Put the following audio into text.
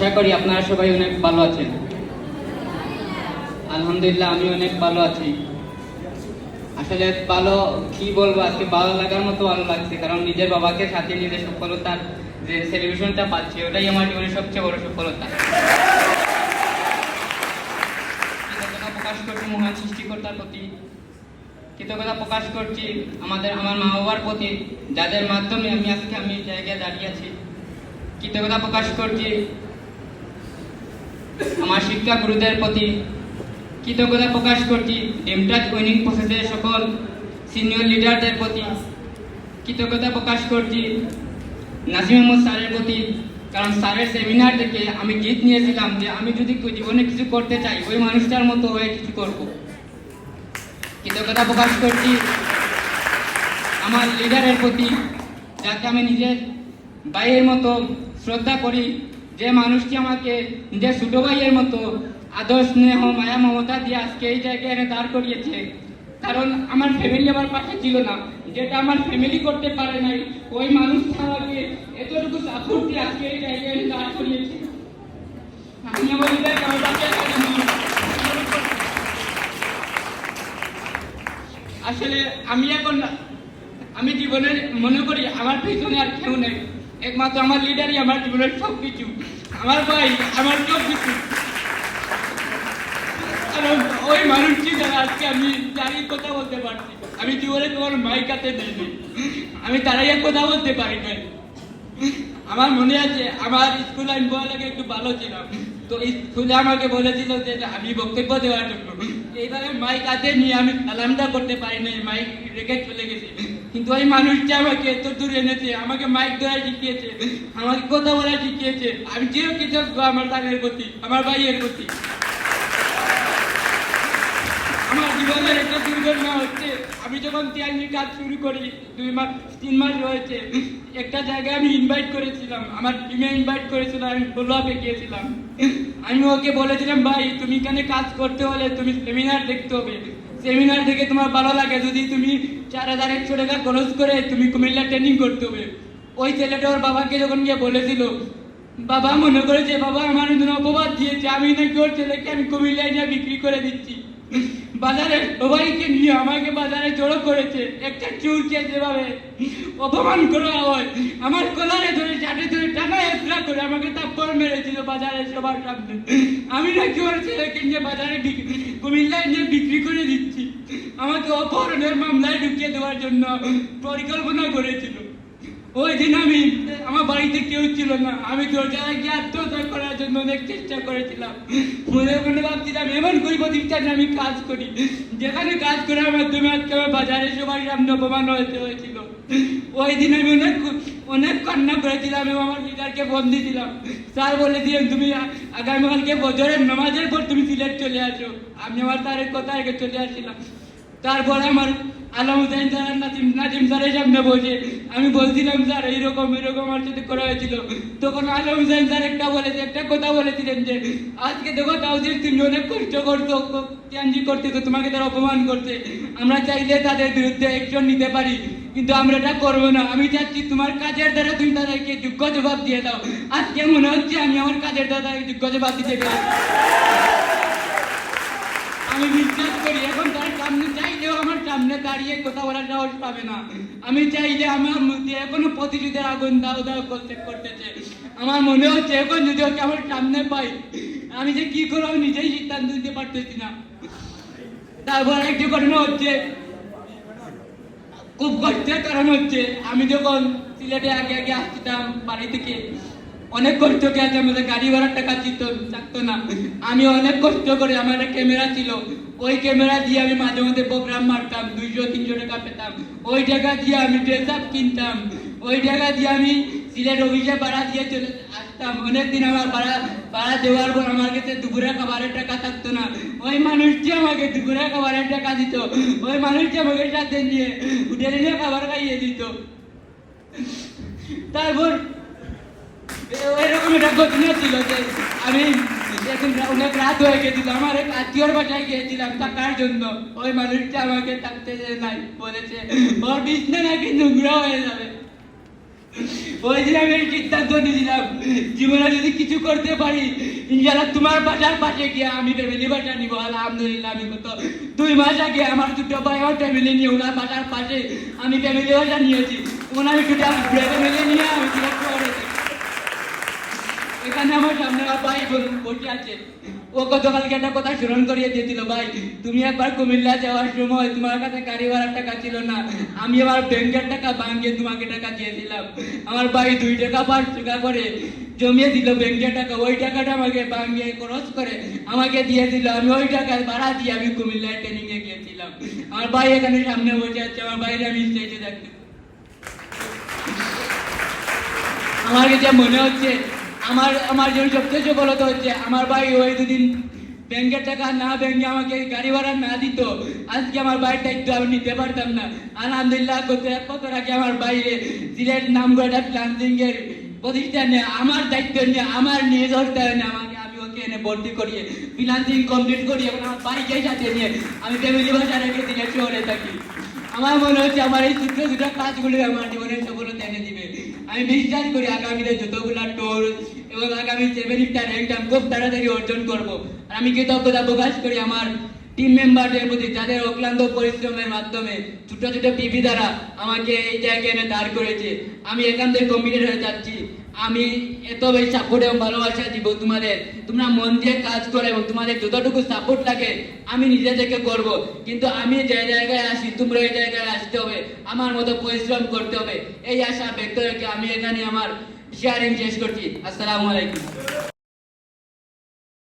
আশা করি আপনারা সবাই অনেক ভালো আছেন। আলহামদুলিল্লাহ, আমি অনেক ভালো আছি। আসলে ভালো, কি বলব, আজকে ভালো লাগার মতো ভালো লাগছে, কারণ নিজের বাবাকে সাথে নিজের সফলতার যে সেলিব্রেশনটা পাচ্ছি, ওটাই আমার জীবনের সবচেয়ে বড় সফলতা। কৃতজ্ঞতা প্রকাশ করছি মহান সৃষ্টিকর্তার প্রতি। কৃতজ্ঞতা প্রকাশ করছি আমাদের, আমার মা বাবার প্রতি, যাদের মাধ্যমে আমি আজকে আমি জায়গায় দাঁড়িয়ে আছি। কৃতজ্ঞতা প্রকাশ করছি আমার শিক্ষা গুরুদের প্রতি কৃতজ্ঞতা প্রকাশ করছি। ডেমটাচ উইনিং প্রসেসের সকল সিনিয়র লিডারদের প্রতি কৃতজ্ঞতা প্রকাশ করছি। নাসিম আহমদ স্যারের প্রতি, কারণ স্যারের সেমিনার থেকে আমি জিত নিয়েছিলাম যে আমি যদি জীবনে কিছু করতে চাই, ওই মানুষটার মতো হয়ে কিছু করব। কৃতজ্ঞতা প্রকাশ করছি আমার লিডারের প্রতি, যাকে আমি নিজের ভাইয়ের মতো শ্রদ্ধা করি। যে মানুষটি আমাকে নিজের ছোট ভাইয়ের মতো আদর, স্নেহ, মায়া, মমতা দিয়ে আজকে এই জায়গায় এনে দাঁড় করিয়েছে, কারণ আমার ফ্যামিলি আমার পাশে ছিল না। যেটা আমার ফ্যামিলি করতে পারে নাই, ওই মানুষটা আমাকে এতটুকু সাপোর্ট দিয়ে আজকে এই জায়গায় এনে দাঁড় করিয়েছে। আমি আসলে আমি এখন, আমি জীবনের মনে করি আমার পিছনে আর কেউ নেই। একমাত্র আমার লিডারই আমার জীবনের সব কিছু আমার ভাই, আমার সব কিছু ওই মানুষটি দ্বারা আজকে আমি দাঁড়িয়ে কথা বলতে পারছি, আমি জীবনে তোমার মাইকাতে দিইনি আমি তারাই কথা বলতে পারি নাই। আমার মনে আছে, আমার স্কুল আমি পড়ালেখা একটু ভালো ছিলাম। তো স্কুলে আমাকে বলেছিল যে আমি বক্তব্য দেওয়ার জন্য। এইভাবে মাইক হাতে নিয়ে আমি সালামটা করতে পারি নাই মাইক রেখে চলে গেছি। কিন্তু ওই মানুষটা আমাকে এত দূর এনেছে, আমাকে মাইক ধরা শিখিয়েছে, আমাকে কথা বলা শিখিয়েছে। আমি যেও কৃতজ্ঞ আমার তাদের প্রতি, আমার ভাইয়ের প্রতি। আমার জীবনের একটা দুর্ঘটনা হচ্ছে, আমি যখন তিয়ালির কাজ শুরু করি, দুই মাস, তিন মাস রয়েছে, একটা জায়গায় আমি ইনভাইট করেছিলাম, আমার টিমে ইনভাইট করেছিলাম, আমি ফলো আপে গিয়েছিলাম। আমি ওকে বলেছিলাম, ভাই, তুমি এখানে কাজ করতে হলে তুমি সেমিনার দেখতে হবে। সেমিনার দেখে তোমার ভালো লাগে। যদি তুমি চার হাজার একশো টাকা খরচ করে তুমি কুমিল্লা ট্রেনিং করতে হবে। ওই ছেলেটা ওর বাবাকে যখন গিয়ে বলেছিল, বাবা, মনে করেছে, বাবা, আমার জন্য অপবাদ দিয়েছে। আমি নাকি ওর ছেলেকে আমি কুমিল্লায় নিয়ে বিক্রি করে দিচ্ছি। বাজারে সবাইকে নিয়ে আমাকে বাজারে জড়ো করেছে। একটা যেভাবে অপমান করা হয়, আমার কলারে ধরে, চাটে ধরে করে আমাকে তাপ্পর মেরেছিল বাজারে সবার সামনে। আমি নাকি ওর ছেলেকে নিয়ে বাজারে বিক্রি কুমিল্লায় নিয়ে বিক্রি করে দিচ্ছি। আমাকে অপহরণের মামলায় ঢুকিয়ে দেওয়ার জন্য পরিকল্পনা করেছিল। ওই দিন আমি আমার বাড়িতে কেউ ছিল না। আমি দরজায় গিয়ে আত্মহত্যা করার জন্য অনেক চেষ্টা করেছিলাম। মনে মনে ভাবছিলাম, এমন করি প্রতিষ্ঠানে আমি কাজ করি। যেখানে কাজ করার মাধ্যমে আজকে আমার বাজারে সবার সামনে হতে হয়েছিল। ওই দিন আমি অনেক অনেক কান্না করেছিলাম এবং আমার লিডারকে বন্দি দিলাম স্যার বলে দিলেন তুমি আগামীকালকে বজরের নামাজের পর তুমি সিলেট চলে আসো। আমি আমার তারের কথা আগে চলে আসছিলাম। তারপরে আমার আলম হুসাইন স্যার স্যারের সামনে বসে। আমি বলছিলাম, স্যার, এইরকম এরকম সাথে করা হয়েছিল। তখন স্যার একটা বলেছে, একটা কথা বলেছিলেন যে, আজকে দেখো তাওজির তুমি অনেক কষ্ট তোমাকে তারা অপমান করছে। আমরা চাইলে তাদের বিরুদ্ধে অ্যাকশন নিতে পারি, কিন্তু আমরা এটা করব না। আমি চাচ্ছি তোমার কাজের দ্বারা তুমি তাদেরকে যোগ্য জবাব দিয়ে দাও। আজকে মনে হচ্ছে আমি আমার কাজের দ্বারা যোগ্য জবাব দিতে পেরেছি। আমি বিশ্বাস করি, এখন তার সামনে দাঁড়িয়ে কথা বলার সাহস পাবে না। আমি চাইলে আমার মধ্যে এখনও প্রতিশোধের আগুন দাও দাও করতে করতেছে। আমার মনে হচ্ছে এখন যদি ওকে আমার সামনে পাই, আমি যে কি করব নিজেই সিদ্ধান্ত নিতে পারতেছি না। তারপর একটি ঘটনা হচ্ছে, খুব কষ্টের কারণ হচ্ছে, আমি যখন সিলেটে আগে আগে আসতাম বাড়ি থেকে অনেক কষ্ট গেছে আমাদের গাড়ি ভাড়ার টাকা চিত থাকতো না। আমি অনেক কষ্ট করে, আমার একটা ক্যামেরা ছিল। ওই ক্যামেরা দিয়ে আমি মাঝে মধ্যে প্রোগ্রাম মারতাম, দুইশো, তিনশো টাকা পেতাম। ওই টাকা দিয়ে আমি ড্রেস আপ কিনতাম। ওই টাকা দিয়ে আমি সিলেট অফিসে ভাড়া দিয়ে চলে আসতাম। অনেকদিন আমার ভাড়া ভাড়া দেওয়ার পর আমার কাছে দুপুরে খাবারের টাকা থাকতো না। ওই মানুষটি আমাকে দুপুরে খাবারের টাকা দিত, ওই মানুষটি আমাকে সাথে নিয়ে হোটেলে নিয়ে খাবার খাইয়ে দিত। তারপর এরকম একটা ঘটনা ছিল যে আমি একদিন অনেক রাত হয়ে গেছিল আমার এক আত্মীয়র বাসায় গিয়েছিলাম থাকার জন্য ওই মানুষটা আমাকে থাকতে নাই বলেছে ওর বিছনা নাকি নোংরা হয়ে যাবে আমি এই সিদ্ধান্ত নিয়েছিলাম জীবনে যদি কিছু করতে পারি ইনশাল্লাহ তোমার বাসার পাশে গিয়ে আমি ফ্যামিলি বাসা নিবো আলহামদুলিল্লাহ আমি কত দুই মাস আগে আমার দুটো ভাই আমার ফ্যামিলি নিয়ে ওনার বাসার পাশে আমি ফ্যামিলি বাসা নিয়েছি ওনার দুটো ফ্যামিলি নিয়ে আমি এখানে আমার সামনে আমার ভাই বসে আছে। ও গতকালকে একটা কথা স্মরণ করিয়ে দিয়েছিল, ভাই, তুমি একবার কুমিল্লা যাওয়ার সময় তোমার কাছে গাড়ি ভাড়ার টাকা ছিল না? আমি আমার ব্যাংকের টাকা ভাঙিয়ে তোমাকে টাকা দিয়েছিলাম। আমার ভাই দুই টাকা, পাঁচ টাকা করে জমিয়ে দিল ব্যাংকের টাকা। ওই টাকাটা আমাকে ভাঙিয়ে খরচ করে আমাকে দিয়ে দিল। আমি ওই টাকা ভাড়া দিয়ে আমি কুমিল্লায় ট্রেনিং এ গিয়েছিলাম। আমার ভাই এখানে সামনে বসে আছে, আমার বাইরে আমি স্টেজে দেখতে আমার কাছে মনে হচ্ছে আমার আমার জন্য সবচেয়ে সফলতা হচ্ছে আমার ভাই ওই দুদিন ব্যাংকের টাকা না ব্যাংকে আমাকে গাড়ি ভাড়া না দিত। আজকে আমার ভাইয়ের দায়িত্ব আমি নিতে পারতাম না। আলহামদুলিল্লাহ এক বছর আগে আমার বাইরে সিলেট নামগড়া প্লান্টিং এর প্রতিষ্ঠানে আমার দায়িত্ব নিয়ে, আমার নিয়ে ধরতে হয় না, আমাকে আমি ওকে এনে ভর্তি করিয়ে ফিনান্সিং কমপ্লিট করি এবং আমার বাইকে সাথে নিয়ে আমি ফ্যামিলি বাসা রেখে দিনে শহরে থাকি। আমার মনে হচ্ছে আমার এই ছোট্ট ছোট কাজগুলো আমার জীবনের দিবে আমি বিশ্বাস করি আগামীতে যতগুলা টোর এবং আগামী সেভেন স্টার এক্সাম খুব তাড়াতাড়ি অর্জন করব। আর আমি কৃতজ্ঞতা প্রকাশ করি আমার টিম মেম্বারদের প্রতি, যাদের অক্লান্ত পরিশ্রমের মাধ্যমে ছোট ছোট পিপি দ্বারা আমাকে এই জায়গায় এনে দাঁড় করেছে। আমি এখান থেকে হয়ে যাচ্ছি। আমি এত বেশি সাপোর্ট এবং ভালোবাসা দিব তোমাদের। তোমরা মন দিয়ে কাজ করো এবং তোমাদের যতটুকু সাপোর্ট লাগে, আমি নিজে থেকে করব। কিন্তু আমি যে জায়গায় আসি তোমরা এই জায়গায় আসতে হবে। আমার মতো পরিশ্রম করতে হবে। এই আশা ব্যক্ত রেখে আমি এখানে আমার শেয়ারিং শেষ করছি। আসসালামু আলাইকুম।